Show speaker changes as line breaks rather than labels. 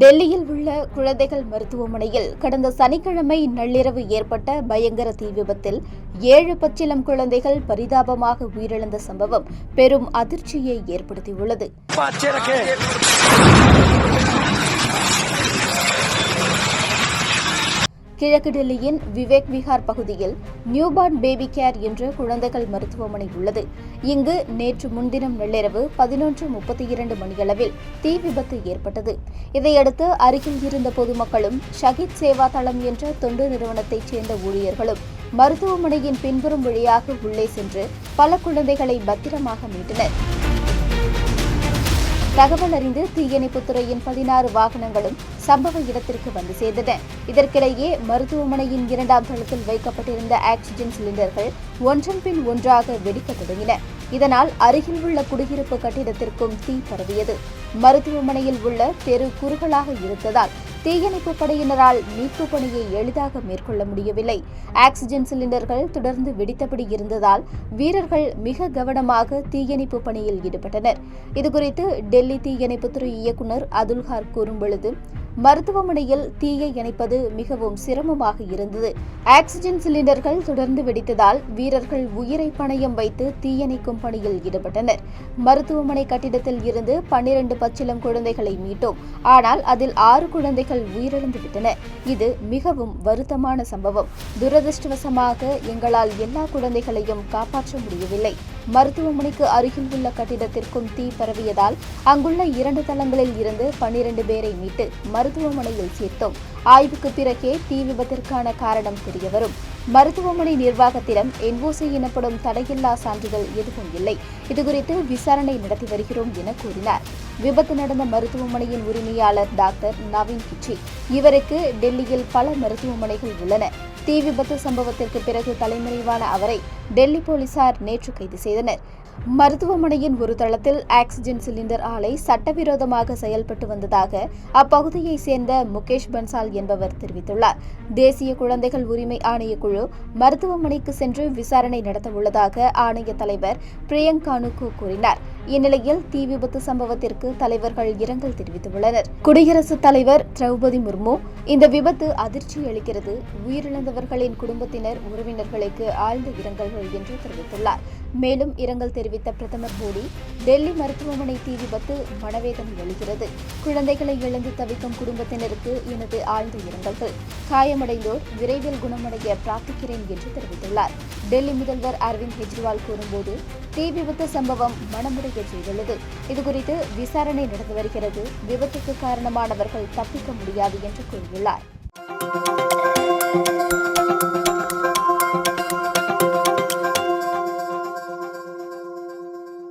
டெல்லியில் உள்ள குழந்தைகள் மருத்துவமனையில் கடந்த சனிக்கிழமை நள்ளிரவு ஏற்பட்ட பயங்கர தீ விபத்தில் ஏழு பச்சிலம் குழந்தைகள் பரிதாபமாக உயிரிழந்த சம்பவம் பெரும் அதிர்ச்சியை ஏற்படுத்தியுள்ளது. கிழக்கு டெல்லியின் விவேக் விஹார் பகுதியில் நியூபார்ன் பேபி கேர் என்ற குழந்தைகள் மருத்துவமனை உள்ளது. இங்கு நேற்று முன்தினம் நள்ளிரவு பதினொன்று முப்பத்தி இரண்டு மணியளவில் தீ விபத்து ஏற்பட்டது. இதையடுத்து அருகில் இருந்த பொதுமக்களும் ஷஹித் சேவா தளம் என்ற தொண்டு நிறுவனத்தைச் சேர்ந்த ஊழியர்களும் மருத்துவமனையின் பின்புறம் வழியாக உள்ளே சென்று பல குழந்தைகளை பத்திரமாக மீட்டனர். தகவல் அறிந்து தீயணைப்புத் துறையின் பதினாறு வாகனங்களும் சம்பவ இடத்திற்கு வந்து சேர்ந்தன. இதற்கிடையே மருத்துவமனையின் இரண்டாம் தளத்தில் வைக்கப்பட்டிருந்த ஆக்சிஜன் சிலிண்டர்கள் ஒன்றன் பின் ஒன்றாக வெடிக்கத் தொடங்கின. இதனால் அருகில் உள்ள குடியிருப்பு கட்டிடத்திற்கும் தீ பரவியது. மருத்துவமனையில் உள்ள தெரு குறுகலாக இருந்ததால் தீயணைப்பு படையினரால் மீட்பு பணியை எளிதாக மேற்கொள்ள முடியவில்லை. ஆக்ஸிஜன் சிலிண்டர்கள் தொடர்ந்து வெடித்தபடி இருந்ததால் வீரர்கள் மிக கவனமாக தீயணைப்பு பணியில் ஈடுபட்டனர். இதுகுறித்து டெல்லி தீயணைப்புத்துறை இயக்குநர் அதுல்கார் கூறும்பொழுது மருத்துவமனையில் தீயை இணைப்பது மிகவும் சிரமமாக இருந்தது. ஆக்சிஜன் சிலிண்டர்கள் தொடர்ந்து வெடித்ததால் வீரர்கள் உயிரை பணயம் வைத்து தீயணைக்கும் பணியில் ஈடுபட்டனர். மருத்துவமனை கட்டிடத்தில் இருந்து பன்னிரண்டு பச்சிலம் குழந்தைகளை மீட்டோம். ஆனால் அதில் ஆறு குழந்தைகள் உயிரிழந்து விட்டன இது மிகவும் வருத்தமான சம்பவம். துரதிருஷ்டவசமாக எங்களால் எல்லா குழந்தைகளையும் காப்பாற்ற முடியவில்லை. மருத்துவமனைக்கு அருகில் உள்ள கட்டிடத்திற்கும் தீ பரவியதால் அங்குள்ள இரண்டு தளங்களில் இருந்து பன்னிரண்டு பேரை மீட்டு மருத்துவமனையில் சேர்த்தோம். ஆய்வுக்கு பிறகே தீ விபத்திற்கான காரணம் தெரியவரும். மருத்துவமனை நிர்வாகத்திடம் என்ஓசி எனப்படும் தடையில்லா சான்றிதழ் எதுவும் இல்லை. இதுகுறித்து விசாரணை நடத்தி வருகிறோம் என கூறினார். விபத்து நடந்த மருத்துவமனையின் உரிமையாளர் டாக்டர் நவீன் கிச்சி. இவருக்கு டெல்லியில் பல மருத்துவமனைகள் உள்ளன. தீ விபத்து சம்பவத்திற்கு பிறகு தலைமறைவான அவரை டெல்லி போலீசார் நேற்று கைது செய்தனர். மருத்துவமனையின் ஒரு தளத்தில் ஆக்சிஜன் சிலிண்டர் ஆலை சட்டவிரோதமாக செயல்பட்டு வந்ததாக அப்பகுதியை சேர்ந்த முகேஷ் பன்சால் என்பவர் தெரிவித்துள்ளார். தேசிய குழந்தைகள் உரிமை ஆணையக்குழு மருத்துவமனைக்கு சென்று விசாரணை நடத்த உள்ளதாக ஆணைய தலைவர் பிரியங்கானுக்கு கூறினார். இந்நிலையில் தீ விபத்து சம்பவத்திற்கு தலைவர்கள் இரங்கல் தெரிவித்துள்ளனர். குடியரசுத் தலைவர் திரௌபதி முர்மு இந்த விபத்து அதிர்ச்சி அளிக்கிறது உயிரிழந்தவர்களின் குடும்பத்தினர் உறவினர்களுக்கு ஆழ்ந்த இரங்கல்கள் என்று தெரிவித்துள்ளார். மேலும் இரங்கல் தெரிவித்த பிரதமர் மோடி டெல்லி மருத்துவமனை தீ விபத்து மனவேதனை அளிக்கிறது. குழந்தைகளை இழந்து தவிக்கும் குடும்பத்தினருக்கு எனது ஆழ்ந்த இரங்கல்கள். காயமடைந்தோர் விரைவில் குணமடைய பிரார்த்திக்கிறேன் என்று தெரிவித்துள்ளார். டெல்லி முதல்வர் அரவிந்த் கெஜ்ரிவால் கூறும்போது தீ விபத்து சம்பவம் மனமுடைய செய்துள்ளது. இதுகுறித்து விசாரணை நடந்து வருகிறது. விபத்துக்கு காரணமானவர்கள் தப்பிக்க முடியாது என்று கூறியுள்ளார்.